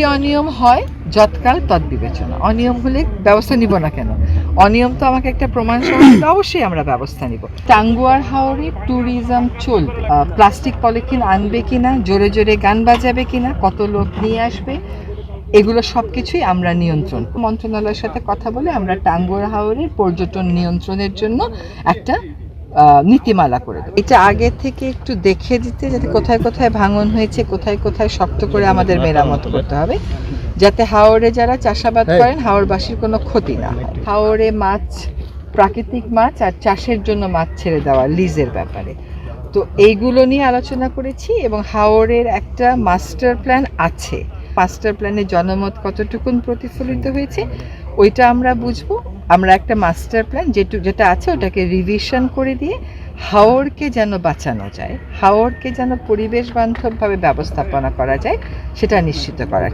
যদি অনিয়ম হয়, যৎকাল তৎ বিবেচনা। অনিয়ম হলে ব্যবস্থা নিব না কেন? অনিয়ম তো আমাকে একটা প্রমাণ অবশ্যই আমরা ব্যবস্থা নিব। টাঙ্গুয়ার হাওড়ে ট্যুরিজম চলবে। প্লাস্টিক পলিথিন আনবে কিনা, জোরে জোরে গান বাজাবে কিনা, কত লোক নিয়ে আসবে, এগুলো সব কিছুই আমরা নিয়ন্ত্রণ মন্ত্রণালয়ের সাথে কথা বলে আমরা টাঙ্গুয়ার হাওরের পর্যটন নিয়ন্ত্রণের জন্য একটা নীতিমালা করে দেবো। এটা আগে থেকে একটু দেখে দিতে যাতে কোথায় কোথায় ভাঙন হয়েছে কোথায় কোথায় শক্ত করে আমাদের মেরামত করতে হবে। যাতে হাওড়ে যারা চাষাবাদ করেন হাওড়বাসীর কোনো ক্ষতি না হয়। হাওড়ে মাছ প্রাকৃতিক মাছ আর চাষের জন্য মাছ ছেড়ে দেওয়া লিজের ব্যাপারে। তো এইগুলো নিয়ে আলোচনা করেছি এবং হাওড়ের একটা মাস্টার প্ল্যান আছে। মাস্টার প্ল্যানে জনমত কতটুকুন প্রতিফলিত হয়েছে ওইটা আমরা বুঝব। আমরা একটা মাস্টার প্ল্যান যেটু, যেটা আছে ওটাকে রিভিশন করে দিয়ে হাওড়কে যেন বাঁচানো যায় হাওড়কে যেন পরিবেশ বান্ধবভাবে ব্যবস্থাপনা করা যায়, সেটা নিশ্চিত করার